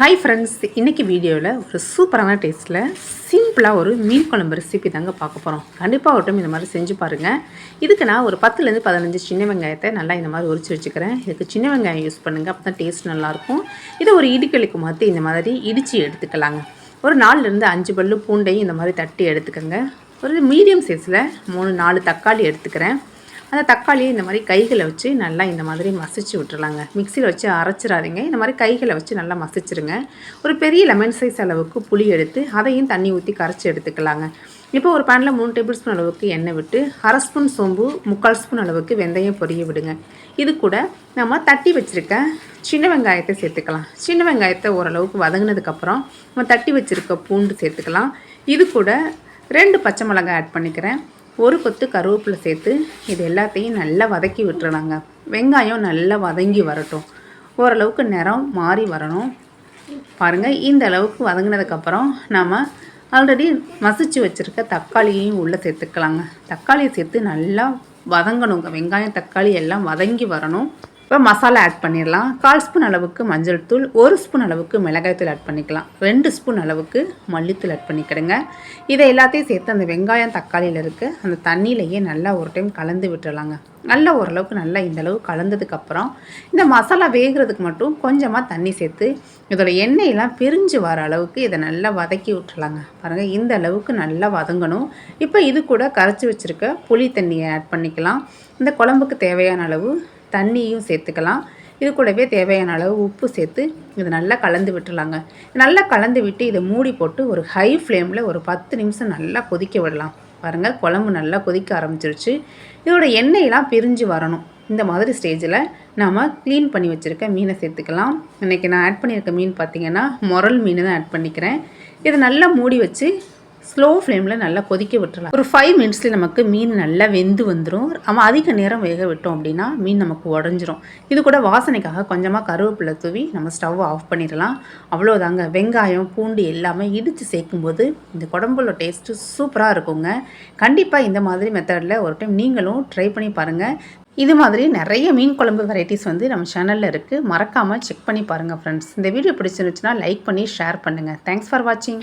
Hi friends இன்றைக்கி வீடியோவில் ஒரு சூப்பரான டேஸ்ட்டில் சிம்பிளாக ஒரு மீன் குழம்பு ரெசிபி தாங்க பார்க்க போகிறோம் கண்டிப்பாக ஒரு டைம் இந்த மாதிரி செஞ்சு பாருங்கள் இதுக்கு நான் ஒரு பத்துலேருந்து பதினஞ்சு சின்ன வெங்காயத்தை நல்லா இந்த மாதிரி உரிச்சு வச்சுக்கிறேன். இதுக்கு சின்ன வெங்காயம் யூஸ் பண்ணுங்கள் அப்போ தான் டேஸ்ட் நல்லாயிருக்கும். இதை ஒரு இடிக்கலுக்கு மாற்றி இந்த மாதிரி இடித்து எடுத்துக்கலாங்க. ஒரு நாலுலேருந்து அஞ்சு பல்லு பூண்டையும் இந்த மாதிரி தட்டி எடுத்துக்கோங்க. ஒரு மீடியம் சைஸில் மூணு நாலு தக்காளி எடுத்துக்கிறேன். அந்த தக்காளியை இந்த மாதிரி கைகளை வச்சு நல்லா இந்த மாதிரி மசிச்சு விட்டுறலாங்க. மிக்சியில் வச்சு அரைச்சிடாதீங்க. இந்த மாதிரி கைகளை வச்சு நல்லா மசிச்சிருங்க. ஒரு பெரிய லெமன் சைஸ் அளவுக்கு புளி எடுத்து அதையும் தண்ணி ஊற்றி கரைச்சி எடுத்துக்கலாங்க. இப்போ ஒரு பேனில் மூணு டேபிள் ஸ்பூன் அளவுக்கு எண்ணெய் விட்டு அரை ஸ்பூன் சோம்பு முக்கால் ஸ்பூன் அளவுக்கு வெந்தயம் பொரிய விடுங்க. இது கூட நம்ம தட்டி வச்சுருக்க சின்ன வெங்காயத்தை சேர்த்துக்கலாம். சின்ன வெங்காயத்தை ஓரளவுக்கு வதங்கினதுக்கப்புறம் நம்ம தட்டி வச்சுருக்க பூண்டு சேர்த்துக்கலாம். இது கூட ரெண்டு பச்சை மிளகாய் ஆட் பண்ணிக்கிறேன். ஒரு கொத்து கருவேப்பிலை சேர்த்து இது எல்லாத்தையும் நல்லா வதக்கி விட்டுறலாங்க வெங்காயம் நல்லா வதங்கி வரட்டும். ஓரளவுக்கு நிறம் மாறி வரணும். பாருங்கள் இந்த அளவுக்கு வதங்கினதுக்கப்புறம் நாம் ஆல்ரெடி மசிச்சு வச்சுருக்க தக்காளியையும் உள்ளே சேர்த்துக்கலாங்க. தக்காளியை சேர்த்து நல்லா வதங்கணுங்க. வெங்காயம் தக்காளி எல்லாம் வதங்கி வரணும். இப்போ மசாலா ஆட் பண்ணிடலாம். கால் ஸ்பூன் அளவுக்கு மஞ்சள் தூள் ஒரு ஸ்பூன் அளவுக்கு மிளகாய்த்தூள் ஆட் பண்ணிக்கலாம். ரெண்டு ஸ்பூன் அளவுக்கு மல்லித்தூள் ஆட் பண்ணிக்கிடுங்க இதை எல்லாத்தையும் சேர்த்து அந்த வெங்காயம் தக்காளியில் இருக்க. அந்த தண்ணியிலையே நல்லா ஒரு டைம் கலந்து விட்டுறலாங்க. நல்லா ஓரளவுக்கு நல்லா இந்தளவு கலந்ததுக்கப்புறம் இந்த மசாலா வேகிறதுக்கு மட்டும் கொஞ்சமாக தண்ணி சேர்த்து இதோட எண்ணெயெல்லாம் பிரிஞ்சு வர அளவுக்கு இதை நல்லா வதக்கி விட்டுறலாங்க. பாருங்கள் இந்த அளவுக்கு நல்லா வதங்கணும். இப்போ இது கூட கரைச்சி வச்சுருக்க புளி தண்ணியை ஆட் பண்ணிக்கலாம். இந்த குழம்புக்கு தேவையான அளவு தண்ணியும் சேர்த்துக்கலாம். இது கூடவே தேவையான அளவு உப்பு சேர்த்து இதை நல்லா கலந்து விட்டுலாங்க நல்லா கலந்து விட்டு இதை மூடி போட்டு ஒரு ஹை ஃப்ளேமில் ஒரு பத்து நிமிஷம் நல்லா கொதிக்க விடலாம். பாருங்கள் குழம்பு நல்லா கொதிக்க ஆரம்பிச்சிருச்சு. இதோட எண்ணெயெல்லாம் பிரிஞ்சு வரணும். இந்த மாதிரி ஸ்டேஜில் நாம் க்ளீன் பண்ணி வச்சுருக்க மீனை சேர்த்துக்கலாம். இன்றைக்கி நான் ஆட் பண்ணியிருக்க மீன் பார்த்திங்கன்னா முரல் மீன் தான் ஆட் பண்ணிக்கிறேன். இதை நல்லா மூடி வச்சு ஸ்லோ ஃப்ளேமில் நல்லா கொதிக்க விட்டுறலாம். ஒரு ஃபைவ் மினிட்ஸில் நமக்கு மீன் நல்லா வெந்து வந்துடும் நம்ம அதிக நேரம் வேக விட்டோம் அப்படின்னா மீன் நமக்கு உடஞ்சிரும். இது கூட வாசனைக்காக கொஞ்சமாக கருவேப்பிலை தூவி நம்ம ஸ்டவ் ஆஃப் பண்ணிடலாம். அவ்வளோதாங்க வெங்காயம் பூண்டு எல்லாமே இடித்து சேர்க்கும்போது இந்த குடம்புல டேஸ்ட்டு சூப்பராக இருக்குங்க. கண்டிப்பாக இந்த மாதிரி மெத்தடில் ஒரு டைம் நீங்களும் ட்ரை பண்ணி பாருங்கள் இது மாதிரி நிறைய மீன் குழம்பு வெரைட்டிஸ் வந்து நம்ம சேனலில் இருக்குது மறக்காமல் செக் பண்ணி பாருங்கள் ஃப்ரெண்ட்ஸ் இந்த வீடியோ பிடிச்சிருந்துச்சுன்னா லைக் பண்ணி ஷேர் பண்ணுங்கள் தேங்க்ஸ் ஃபார் வாட்சிங்